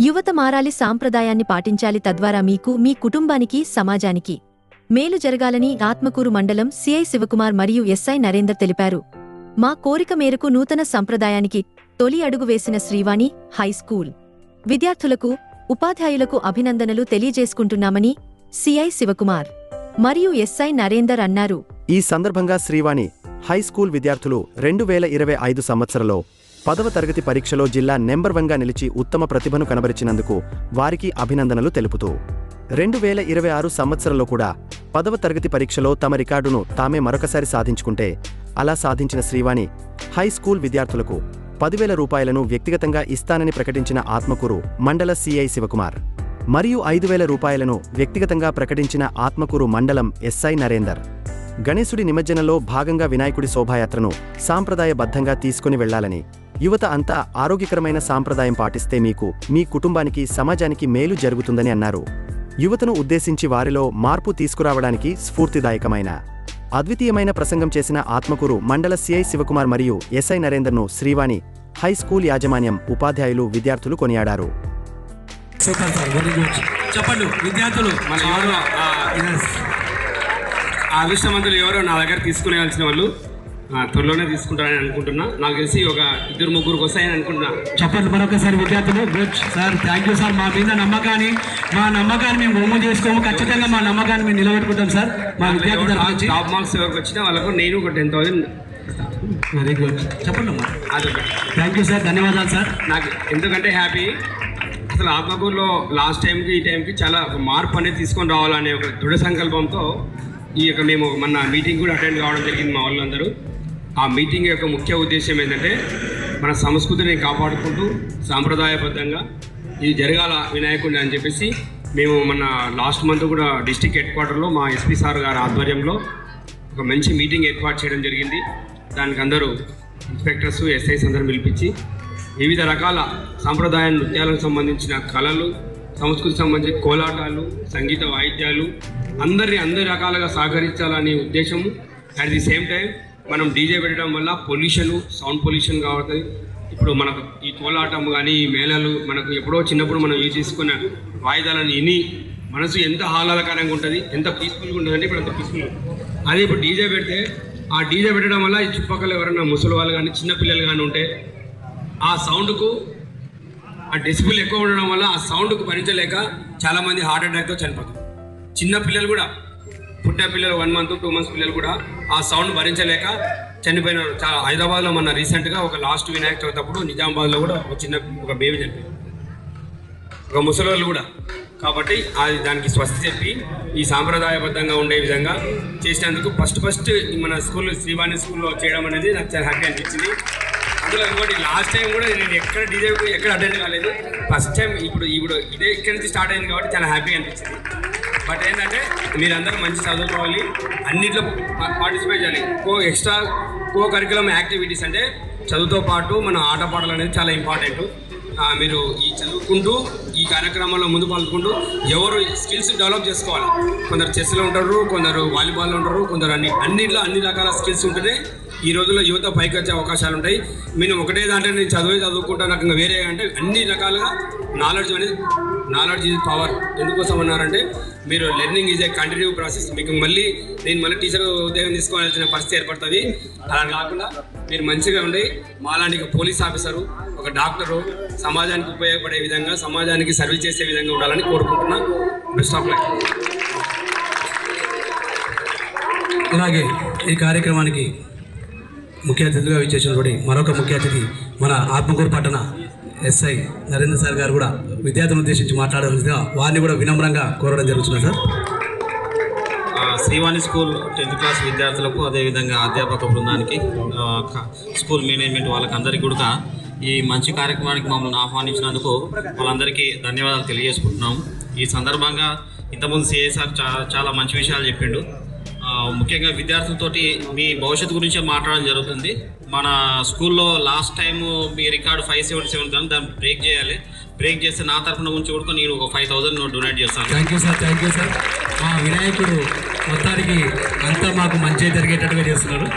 యువత మారాలి సాంప్రదాయాన్ని పాటించాలి తద్వారా మీకు మీ కుటుంబానికి సమాజానికి. మేలు జరగాలని ఆత్మకూరు మండలం సిఐ శివకుమార్ మరియు ఎస్ఐ నరేందర్ తెలిపారు. మా కోరిక మేరకు నూతన సంప్రదాయానికి తొలి అడుగు వేసిన శ్రీవాణి హైస్కూల్ విద్యార్థులకు ఉపాధ్యాయులకు అభినందనలు తెలియజేసుకుంటున్నామని సిఐ శివకుమార్ మరియు ఎస్ఐ నరేందర్ అన్నారు. ఈ సందర్భంగా శ్రీవాణి హై స్కూల్ విద్యార్థులు రెండు వేల ఇరవై ఐదు సంవత్సరంలో పదవ తరగతి పరీక్షలో జిల్లా నెంబర్ వన్గా నిలిచి ఉత్తమ ప్రతిభను కనబరిచినందుకు వారికి అభినందనలు తెలుపుతూ. రెండు వేల ఇరవై ఆరు సంవత్సరంలో కూడా పదవ తరగతి పరీక్షలో తమ రికార్డును తామే మరొకసారి సాధించుకుంటే అలా సాధించిన శ్రీవాణి హై స్కూల్ విద్యార్థులకు పదివేల రూపాయలను వ్యక్తిగతంగా ఇస్తానని ప్రకటించిన ఆత్మకూరు మండల సిఐ శివకుమార్. మరియు ఐదు వేల రూపాయలను వ్యక్తిగతంగా ప్రకటించిన ఆత్మకూరు మండలం ఎస్ఐ నరేందర్. గణేశుడి నిమజ్జనంలో భాగంగా వినాయకుడి శోభాయాత్రను సాంప్రదాయబద్ధంగా తీసుకుని వెళ్ళాలని యువత అంతా ఆరోగ్యకరమైన సాంప్రదాయం పాటిస్తే మీకు మీ కుటుంబానికి సమాజానికి మేలు జరుగుతుందని అన్నారు. యువతను ఉద్దేశించి వారిలో మార్పు తీసుకురావడానికి స్ఫూర్తిదాయకమైన అద్వితీయమైన ప్రసంగం చేసిన ఆత్మకూరు మండల సిఐ శివకుమార్ మరియు ఎస్ఐ నరేందర్ను శ్రీవాణి హై స్కూల్ యాజమాన్యం ఉపాధ్యాయులు విద్యార్థులు కొనియాడారు. చెప్పండి విద్యార్థులు మన ఎవరు? ఆ, విషయం ఎవరో నా దగ్గర తీసుకునేవలసిన వాళ్ళు. త్వరలోనే తీసుకుంటారని అనుకుంటున్నా. నాకు తెలిసి ఒక ఇద్దరు ముగ్గురికి వస్తాయని అనుకుంటున్నా. చెప్పండి మరొకసారి విద్యార్థులు. Good. Sir thank you sir. మా మీద నమ్మకాన్ని మా నమ్మకాన్ని మేము బొమ్మ చేసుకోము. ఖచ్చితంగా మా నమ్మకాన్ని మేము నిలబెట్టుకుంటాం సార్. మా విద్యార్థి టాప్ మార్క్స్ ఎవరికి వచ్చినా వాళ్ళకు నేను ఒక టెన్ థౌసండ్ వెరీ గుడ్ చెప్పండి అమ్మా. అదొకటి థ్యాంక్ యూ సార్ ధన్యవాదాలు సార్. నాకు ఎందుకంటే హ్యాపీ అసలు ఆత్మకూరులో లాస్ట్ టైంకి ఈ టైంకి చాలా మార్పు అనేది తీసుకొని రావాలనే ఒక దృఢ సంకల్పంతో ఈ యొక్క మేము మన మీటింగ్ కూడా అటెండ్ కావడం జరిగింది మా వాళ్ళందరూ. ఆ మీటింగ్ యొక్క ముఖ్య ఉద్దేశం ఏంటంటే మన సంస్కృతిని కాపాడుకుంటూ సాంప్రదాయబద్ధంగా ఇది జరగాల వినాయకుడిని అని చెప్పేసి మేము మన లాస్ట్ మంత్ కూడా డిస్టిక్ హెడ్ క్వార్టర్లో మా ఎస్పీ సార్ గారి ఆధ్వర్యంలో ఒక మంచి మీటింగ్ ఏర్పాటు చేయడం జరిగింది. దానికి అందరూ ఇన్స్పెక్టర్స్ ఎస్ఐస్ అందరూ పిలిపించి వివిధ రకాల సాంప్రదాయ నృత్యాలకు సంబంధించిన కళలు సంస్కృతి సంబంధించిన కోలాటాలు సంగీత వాయిద్యాలు అందరినీ అందరి రకాలుగా సహకరించాలనే ఉద్దేశము. అట్ ది సేమ్ టైం మనం డీజే పెట్టడం వల్ల పొల్యూషన్ సౌండ్ పొల్యూషన్ కావుతుంది ఇప్పుడు మనకు ఈ కోలాటం కానీ ఈ మేళాలు మనకు ఎప్పుడో చిన్నప్పుడు మనం యూజ్ చేసుకున్న వాయిదాలను విని మనసు ఎంత ఆహ్లాదకరంగా ఉంటుంది ఎంత పీస్ఫుల్గా ఉంటుందంటే ఇప్పుడు అంత పీస్ఫుల్ అదే ఇప్పుడు డీజే పెడితే ఆ డీజే పెట్టడం వల్ల ఈ చుట్టుపక్కల ఎవరైనా ముసలి వాళ్ళు కానీ చిన్నపిల్లలు కానీ ఉంటే ఆ సౌండ్కు ఆ డెసిబుల్ ఎక్కువ ఉండడం వల్ల ఆ సౌండ్కు భరించలేక చాలామంది హార్ట్ అటాక్తో చనిపోతారు. చిన్న పిల్లలు కూడా పుట్టిన పిల్లలు వన్ మంత్ టూ మంత్స్ పిల్లలు కూడా ఆ సౌండ్ భరించలేక చనిపోయినారు. చాలా హైదరాబాద్లో మన రీసెంట్గా ఒక లాస్ట్ వినాయక చవితి అప్పుడు నిజామాబాద్లో కూడా ఒక చిన్న ఒక బేబీ చనిపోయింది. ఒక ముసలోళ్ళు కూడా. కాబట్టి అది దానికి స్వస్తి చెప్పి ఈ సాంప్రదాయబద్ధంగా ఉండే విధంగా చేసినందుకు ఫస్ట్ ఫస్ట్ మన స్కూల్ శ్రీవాణి స్కూల్లో చేయడం అనేది నాకు చాలా హ్యాపీ అనిపించింది. అందులో ఇంకోటి లాస్ట్ టైం కూడా నేను ఎక్కడ డీజే ఎక్కడ అటెండ్ కాలేదు. ఫస్ట్ టైం ఇప్పుడు ఇప్పుడు ఇదే ఇక్కడ నుంచి స్టార్ట్ అయింది కాబట్టి చాలా హ్యాపీ అనిపించింది బట్ ఏంటంటే మీరందరూ మంచి చదువుకోవాలి. అన్నిట్లో పార్టిసిపేట్ చేయాలి. Co extra co curriculum activities అంటే చదువుతో పాటు మన ఆటపాటలు అనేది చాలా ఇంపార్టెంట్. మీరు ఈ చదువుకుంటూ ఈ కార్యక్రమంలో ముందు పాల్గొంటూ ఎవరు స్కిల్స్ డెవలప్ చేసుకోవాలి. కొందరు చెస్లో ఉంటారు కొందరు వాలీబాల్లో ఉంటారు కొందరు అన్ని అన్నిట్లో అన్ని రకాల స్కిల్స్ ఉంటేనే ఈ రోజుల్లో యువత పైకి వచ్చే అవకాశాలు ఉంటాయి. నేను ఒకటే దాంట్లో నేను చదివే చదువుకుంటా నాకు ఇంకా వేరే అంటే అన్ని రకాలుగా నాలెడ్జ్ అనేది నాలెడ్జ్ ఈజ్ పవర్ ఎందుకోసం అన్నారంటే మీరు learning is a continue process మీకు మళ్ళీ నేను మళ్ళీ టీచర్ ఉద్యోగం తీసుకోవాల్సిన పరిస్థితి ఏర్పడుతుంది. అలా కాకుండా మీరు మంచిగా ఉండి మాలాంటి పోలీస్ ఆఫీసరు ఒక డాక్టరు సమాజానికి ఉపయోగపడే విధంగా సమాజానికి సర్వీస్ చేసే విధంగా ఉండాలని కోరుకుంటున్నా. బెస్ట్ ఆఫ్ లైఫ్ ఇలాగే ఈ కార్యక్రమానికి ముఖ్య అతిథిగా విచ్చేసినటువంటి మరొక ముఖ్య అతిథి మన ఆత్మకూరు పట్టణ ఎస్ఐ నరేంద్ర సార్ గారు కూడా విద్యార్థులను ఉద్దేశించి మాట్లాడవలసిందిగా వారిని కూడా వినమ్రంగా కోరడం జరుగుతుంది sir. Srivani school tenth class విద్యార్థులకు అదేవిధంగా అధ్యాపక బృందానికి స్కూల్ మేనేజ్మెంట్ వాళ్ళకి అందరికీ కూడా ఈ మంచి కార్యక్రమానికి మమ్మల్ని ఆహ్వానించినందుకు వాళ్ళందరికీ ధన్యవాదాలు తెలియజేసుకుంటున్నాం ఈ సందర్భంగా ఇంతకుముందు సిఎస్ఆర్ చాలా చాలా మంచి విషయాలు చెప్పిండు. ముఖ్యంగా విద్యార్థులతోటి మీ భవిష్యత్తు గురించే మాట్లాడడం జరుగుతుంది. మన స్కూల్లో లాస్ట్ టైం మీ రికార్డు ఫైవ్ సెవెంటీ సెవెన్ కానీ దాన్ని బ్రేక్ చేయాలి. బ్రేక్ చేస్తే నా తరఫున నుంచి కూడా నేను ఒక ఫైవ్ థౌసండ్ డొనేట్ చేస్తాను. Thank you sir thank you sir. మా వినాయకుడు మొత్తానికి అంతా మాకు మంచి జరిగేటట్టుగా చేస్తున్నారు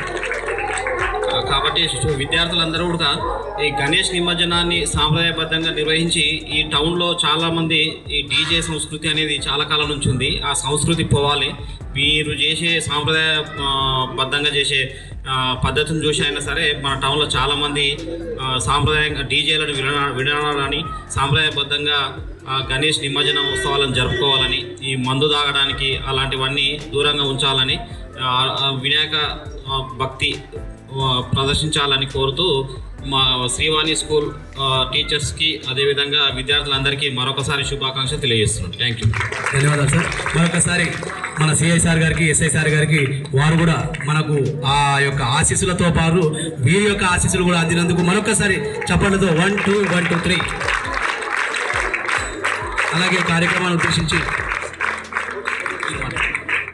కాబట్టి విద్యార్థులందరూ కూడా ఈ గణేష్ నిమజ్జనాన్ని సాంప్రదాయబద్ధంగా నిర్వహించి ఈ టౌన్లో చాలామంది ఈ డీజే సంస్కృతి అనేది చాలా కాలం నుంచి ఉంది. ఆ సంస్కృతి పోవాలి. వీరు చేసే సాంప్రదాయ బద్ధంగా చేసే పద్ధతిని చూసి అయినా సరే మన టౌన్లో చాలామంది సాంప్రదాయంగా డీజేలను విన వినాలని సాంప్రదాయబద్ధంగా గణేష్ నిమజ్జన ఉత్సవాలను జరుపుకోవాలని ఈ మందు తాగడానికి అలాంటివన్నీ దూరంగా ఉంచాలని వినాయక భక్తి ప్రదర్శించాలని కోరుతూ మా శ్రీవాణి స్కూల్ టీచర్స్కి అదేవిధంగా విద్యార్థులందరికీ మరొకసారి శుభాకాంక్షలు తెలియజేస్తున్నాను. థ్యాంక్ యూ ధన్యవాదాలు సార్. మరొకసారి మన సిఐ సార్ గారికి ఎస్ఐ సార్ గారికి వారు కూడా మనకు ఆ యొక్క ఆశీస్సులతో పాటు వీరి యొక్క ఆశీస్సులు కూడా అందినందుకు మరొకసారి చప్పట్లతో one two one two three. అలాగే కార్యక్రమాన్ని ఉద్దేశించి